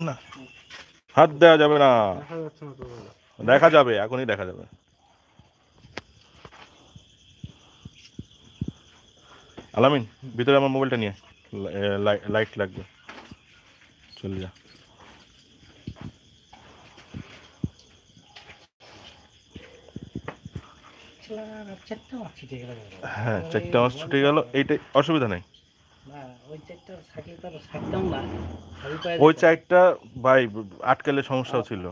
না। হাত দেওয়া যাবে না। দেখা যাচ্ছে না তো দাদা। দেখা যাবে এখনই দেখা যাবে। আলামিন ভিতরে আমার মোবাইলটা নিয়ে লাইট লাগবে। চলে যা। হ্যাঁ চারটা মাস ছুটে গেল এইটাই অসুবিধা নেই। ওই। চারটা ভাই আটকালে সমস্যাও ছিল।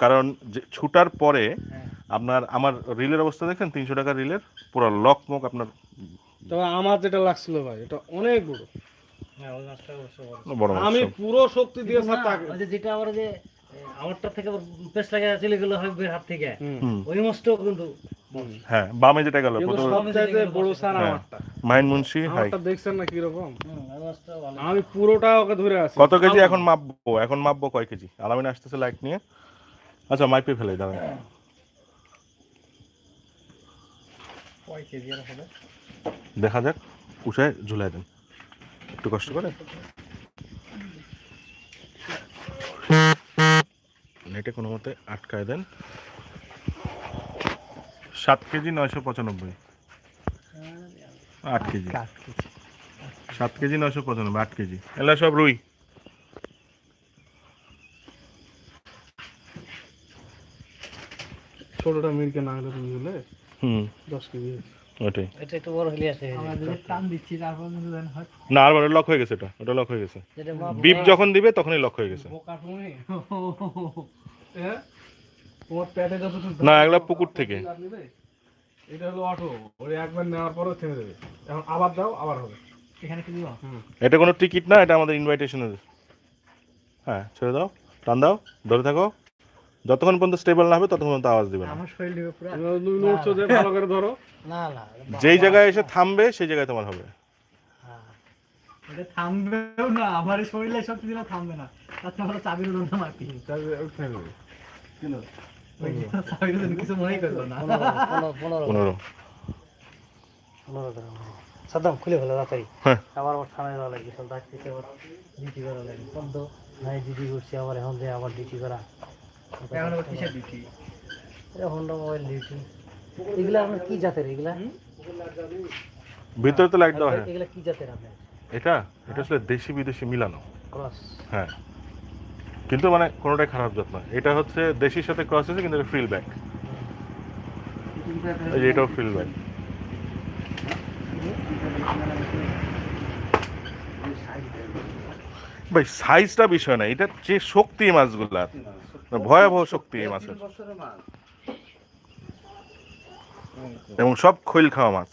কারণ যে ছুটার পরে হ্যাঁ। আপনার আমার রিলের অবস্থা দেখেন তিনশো টাকা রিলের পুরো লক মক আপনার। তবে আমার যেটা লাগছিল ভাই এটা অনেক বড়। হ্যাঁ ওই মাছটা অবশ্য বড়। বড় মাছ আমি পুরো শক্তি দিয়ে যেটা আমার যে আমারটা থেকে পেস লাগে চলে গেল হয় হাত থেকে। ওই মাছটাও কিন্তু হ্যাঁ বামে যেটা গেল প্রথমে বড় সার হ্যাঁ। আমারটা। মাইন মুন্সি হাই দেখছেন না কীরকম? আমি পুরোটা ওকে ধরে আছি। কত কেজি এখন মাপবো? এখন মাপবো কয় কেজি? আলামিন আসতেছে লাইট নিয়ে। আচ্ছা মাইপে ফেলে দাঁড়ান। কয় কেজি হবে? দেখা যাক উঠায় ঝুলাই দেন। একটু কষ্ট করে। নেটে কোনো মতে আটকায় দেন। সাত কেজি নয়শো পঁচানব্বই। আট কেজি। আট কেজি। সাত কেজি নয়শো পঁচানব্বই আট কেজি। এলা সব রুই। ছোটটা মিরকে না হলে তুমি হলে হুম। দশ কেজি। ওটাই। এটা একটু বড় হলে আসে টান দিচ্ছি তারপর কিন্তু দেন হয়। না আর লক হয়ে গেছে এটা। ওটা লক হয়ে গেছে। বিপ যখন দিবে তখনই লক হয়ে গেছে। হ্যাঁ? তোমার না এগুলা পুকুর থেকে। এটা হলো অটো। ওই একবার নেওয়ার পরে থেমে দেবে এখন আবার দাও আবার হবে। এটা কোনো টিকিট না এটা আমাদের ইনভাইটেশনের হ্যাঁ ছেড়ে দাও টান দাও ধরে থাকো। যতক্ষণ পর্যন্ত স্টেবল না হবে ততক্ষণ পর্যন্ত আওয়াজ দিবে না। আমার শরীর দিবে পুরো তুমি নড়ছো যে ভালো করে ধরো। না না যেই জায়গায় এসে থামবে সেই জায়গায় তোমার হবে। হ্যাঁ। এটা থামবেও না আমার শরীরে শক্তি দিলে থামবে না। তার চাবির উড়ো মারতি তাহলে ওই থেমে দেবে ওই যে চাবির কিছু মনেই করল না। পনেরো পনেরো পনেরো। পনেরো। গ্রাম সাদ্দাম খুলে ফেলো তাড়াতাড়ি। হ্যাঁ। আবার আমার থানায় যাওয়া লাগবে সব আবার ডিউটি করা লাগবে। নাই ডিউটি করছি আবার এখন যে আবার ডিউটি করা। এখন আবার কিসের ডিউটি এটা হন্ডা মোবাইল ডিউটি এগুলা আপনার কি জাতের এগুলা? ভিতরে তো লাইট দেওয়া হ্যাঁ এগুলা কি জাতের আপনার? এটা? এটা আসলে দেশি বিদেশি মিলানো। ক্রস হ্যাঁ। কিন্তু মানে কোনোটাই খারাপ জাত না এটা হচ্ছে দেশির সাথে ক্রস আছে কিন্তু এটা ফ্রিল ব্যাক এটাও ফ্রিল ব্যাক ভাই সাইজটা বিষয় না এটা যে শক্তি মাছগুলার ভয়াবহ শক্তি এই মাছের। এবং সব খৈল খাওয়া মাছ।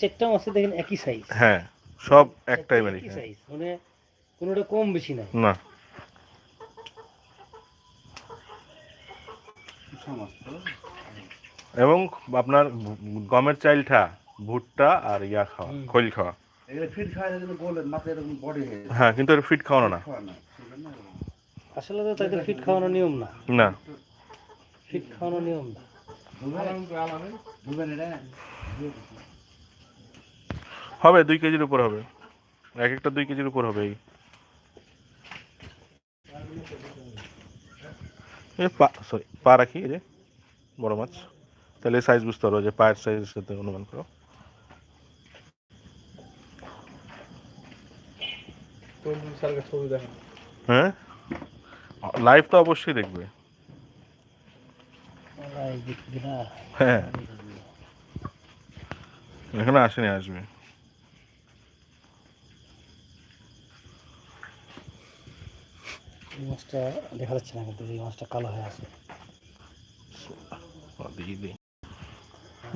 চারটা মাছের দেখেন একই সাইজ হ্যাঁ সব একটাই মারি একই সাইজ মানে কোনোটা কম বেশি না। এবং আপনার গমের চাইলটা ভুট্টা আর ইয়া খাওয়া। খৈল খাওয়া। হয়ে কিন্তু এটা ফিট খাওয়ানো না। আসলে তো তাদের ফিট খাওয়ানোর নিয়ম না। না। ফিট খাওয়ানোর নিয়ম না? হবে দুই কেজির উপর হবে। এক একটা দুই কেজির উপর হবে এই। পা সরি পা রাখি এই যে বড় মাছ। তাহলে সাইজ বুঝতে পারো যে পায়ের সাইজের সাথে অনুমান করো। হ্যাঁ? লাইভ তো অবশ্যই দেখবে। হ্যাঁ। এখানে আসেনি আসবে। এই মাছটা দেখা যাচ্ছে না কিন্তু এই মাছটা কালো হয়ে আছে। ও, দেখি দিই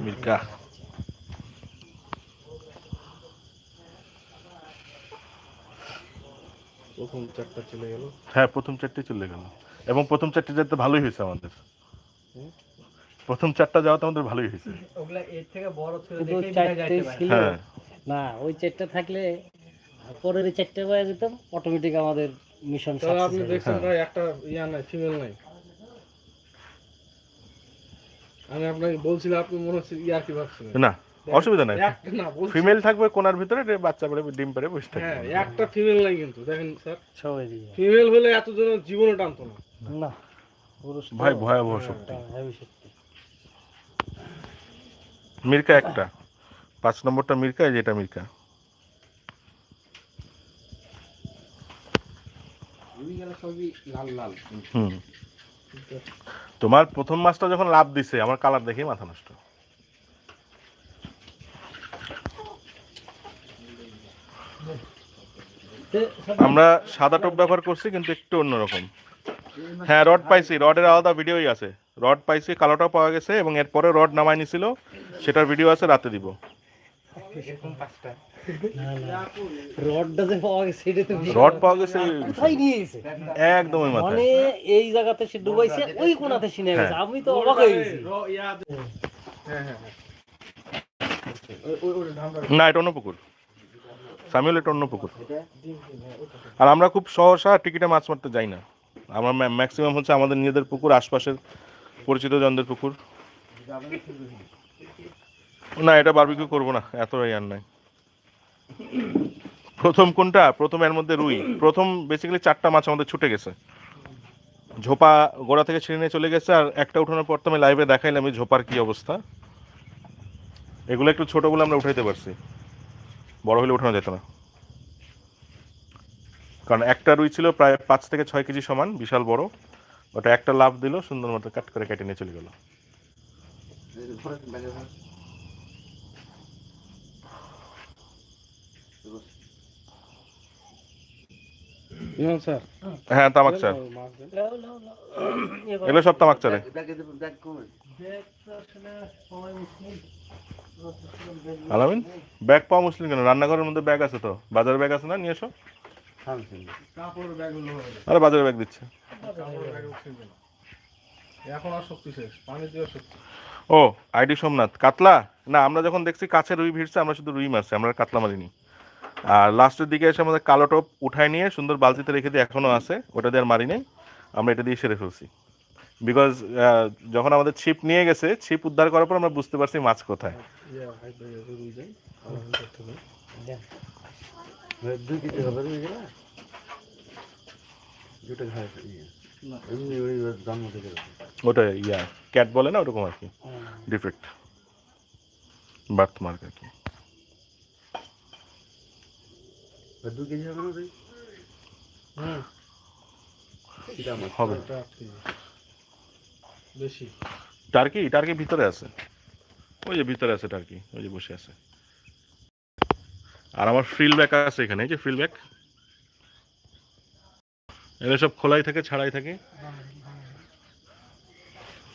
মির্কা প্রথম চারটা চলে গেল। হ্যাঁ প্রথম চারটে চলে গেল। এবং প্রথম চারটে যেতে ভালোই হয়েছে আমাদের। প্রথম চারটা যাওয়া তো আমাদের ভালোই হয়েছে। ওগুলা এর থেকে বড় ছিল চারটে হ্যাঁ। না ওই চারটা থাকলে পরের চারটে বয়ে যেতাম অটোমেটিক আমাদের মিশন আপনি দেখছেন। ভাই একটা ইয়া নাই ফিমেল নাই। আমি আপনাকে বলছিলাম আপনি মনে হচ্ছে ইয়ার কি ভাবছিলেন না অসুবিধা নাই। না ফিমেল থাকবে কোনার ভিতরে বাচ্চা পেরে ডিম পেরে বসে থাকবে। হ্যাঁ একটা ফিমেল নাই কিন্তু দেখেন স্যার। সবাই দিয়ে। ফিমেল হলে এতদিন জীবনে টানতো না। না ভাই ভয়াবহ শক্তি। হ্যাঁ, মির্কা একটা। পাঁচ নম্বরটা মির্কা এই যে মির্কা। সবই লাল লাল। হুম। তোমার প্রথম মাছটা যখন লাভ দিছে, আমার কালার দেখেই মাথা নষ্ট। আমরা সাদা টপ ব্যবহার করছি, কিন্তু একটু অন্যরকম। হ্যাঁ রড পাইছি, রডের আলাদা ভিডিওই আছে। রড পাইছি, কালোটাও পাওয়া গেছে, এবং এরপরে রড নামাই নিছিল, সেটার ভিডিও আছে, রাতে দিব। না না রডটা যে পাওয়া গেছে সেটা তো রড পাওয়া গেছে কোথায় নিয়ে গেছে একদমই মানে এই জায়গাতে সে ডুবাইছে ওই কোনাতে সিনে গেছে। আমি তো অবাক হয়ে গেছি। ইয়া হ্যাঁ হ্যাঁ হ্যাঁ না এটা অন্য পুকুর। সামিউল এটা অন্য পুকুর। আর আমরা খুব সহসা টিকিটে মাছ মারতে যাই না। আমরা ম্যাক্সিমাম হচ্ছে আমাদের নিজেদের পুকুর আশপাশের পরিচিত জনদের পুকুর। না, এটা বারবিকিউ করব না এত ইয়ার নাই। প্রথম কোনটা? প্রথম এর মধ্যে রুই। প্রথম বেসিক্যালি চারটা মাছ আমাদের ছুটে গেছে। ঝোপা গোড়া থেকে ছিঁড়ে নিয়ে চলে গেছে, আর একটা উঠানোর পর তো আমি লাইভে দেখাইলাম এই ঝোপার কি অবস্থা। এগুলো একটু ছোট বলে আমরা উঠাইতে পারছি। বড় হলে উঠানো যেত না। কারণ একটা রুই ছিল প্রায় পাঁচ থেকে ছয় কেজি সমান, বিশাল বড়। ওটা একটা লাভ দিল, সুন্দর মতো কাট করে কেটে নিয়ে চলে গেল ঘরে ব্যাগে ধর। ইমাম স্যার হ্যাঁ তামাক চার। এগুলো সব তামাক চারে। আলামিন ব্যাগ পাওয়া মুসলিম কেন? রান্নাঘরের মধ্যে ব্যাগ আছে তো? বাজারের ব্যাগ আছে না? নিয়ে এসো। আরে বাজারের ব্যাগ দিচ্ছে। ও আইডি সোমনাথ। কাতলা? না আমরা যখন দেখছি কাছে রুই ভিড়ছে আমরা শুধু রুই মারছি আমরা কাতলা মারিনি। আর লাস্টের দিকে এসে আমাদের কালো টপ উঠায় নিয়ে সুন্দর বালতিতে রেখে দিয়ে এখনও আছে ওটা দিয়ে আর মারি নেই। আমরা এটা দিয়ে সেরে ফেলছি। বিকজ যখন আমাদের ছিপ নিয়ে গেছে ছিপ উদ্ধার করার পর আমরা বুঝতে পারছি মাছ কোথায়। ওটা ইয়া ক্যাট বলে না ওরকম আর কি। ডিফেক্ট বার্থ মার্ক আর কি। কেজি হবে না? হুম। হবে। বেশি টার্কি টার্কি ভিতরে আছে ওই যে ভিতরে আছে টার্কি ওই যে বসে আছে আর আমার ফ্রিল ব্যাক আছে এখানে এই যে ফ্রিল ব্যাক এগুলো সব খোলাই থাকে ছাড়াই থাকে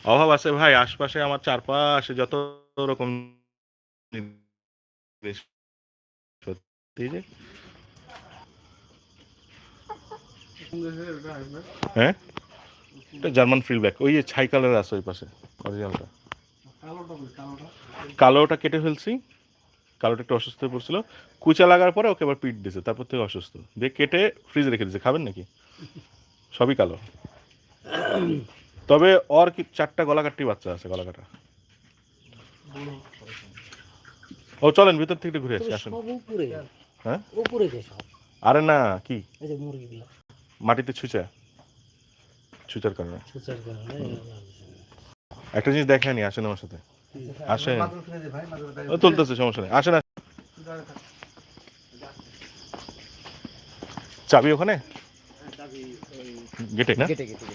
অভাব আছে ভাই আশপাশে আমার চারপাশে যত রকম সত্যি যে কোন দেশের এটা আসবে হ্যাঁ এটা জার্মান ফ্রিল ব্যাক ওই যে ছাই কালার আছে ওই পাশে অরিজিনালটা কালোটা কই কালোটা? কালোটা কেটে ফেলছি। কালোটা একটু অসুস্থ হয়ে পড়ছিল। কুচা লাগার পরে ওকে আবার পিট দিয়েছে তারপর থেকে অসুস্থ। দিয়ে কেটে ফ্রিজে রেখে দিয়েছে। খাবেন নাকি? সবই কালো। তবে ওর কি চারটা গলাকাটি বাচ্চা আছে গলাকাটা। ও চলেন ভিতর থেকে ঘুরে আসি আসেন। হ্যাঁ? উপরে যে সব। আরে না কি? মুরগিগুলো। মাটিতে ছুঁচা? ছুঁচার কারণে। একটা জিনিস দেখেনি আসেন আমার সাথে। আসেন। তুলতেছে সমস্যা নেই। আসেন আসেন। চাবি ওখানে? গেটে না? গেটে কেটে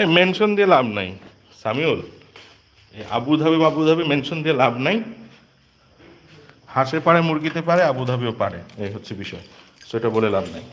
এই মেনশন দিয়ে লাভ নাই। সামিউল আবুধাবি আবুধাবি মেনশন দিয়ে লাভ নাই। হাঁসে পারে, মুরগিতে পারে, আবুধাবিও পারে, এই হচ্ছে বিষয়। সেটা বলে লাভ নাই।